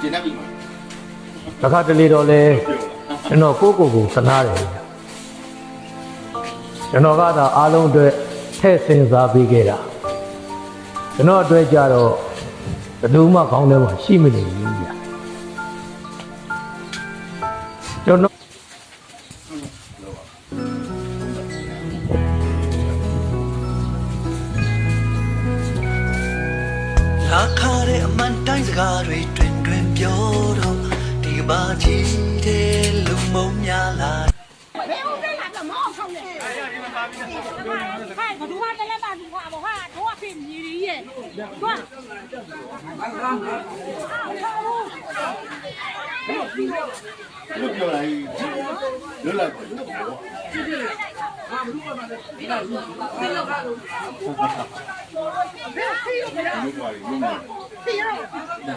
ကျင်းနေပြီမတစ်ခါတလေတော့လဲကျွန်တော်ကိုယ့်ကိုယ်ကိုသနာတယ်ကျွန်တော်ကသာအားလုံးအတွက်ထည့်စင်စားပေးခဲ့တာကျွန်တော်အတွက်ကြတော့ဘယ်သူမှခေါင်းထဲမှာရှိမနေဘူးဗျာကျွန်တော် လာခါတဲ့အမှန်တိုင်းစကားတွေတွင်တွင်ပြောတော့ဒီပါကြည့်တဲ့လူမုံများလာဘယ်ဦးကလာတော့မောင်းဆောင်နေအဲ့ရဒီမှာပါပြီခိုင်ဘဒူဟာတလက်ပါဒီဟာဘောဟာတို့အဖေမြည်ရည်ရဲ့တို့ဘာဘာဘာဘာဘာဘာဘာဘာဘာဘာဘာဘာဘာဘာ လို့ပြောလိုက်လွတ်လိုက်ပါလို့ပြောပါ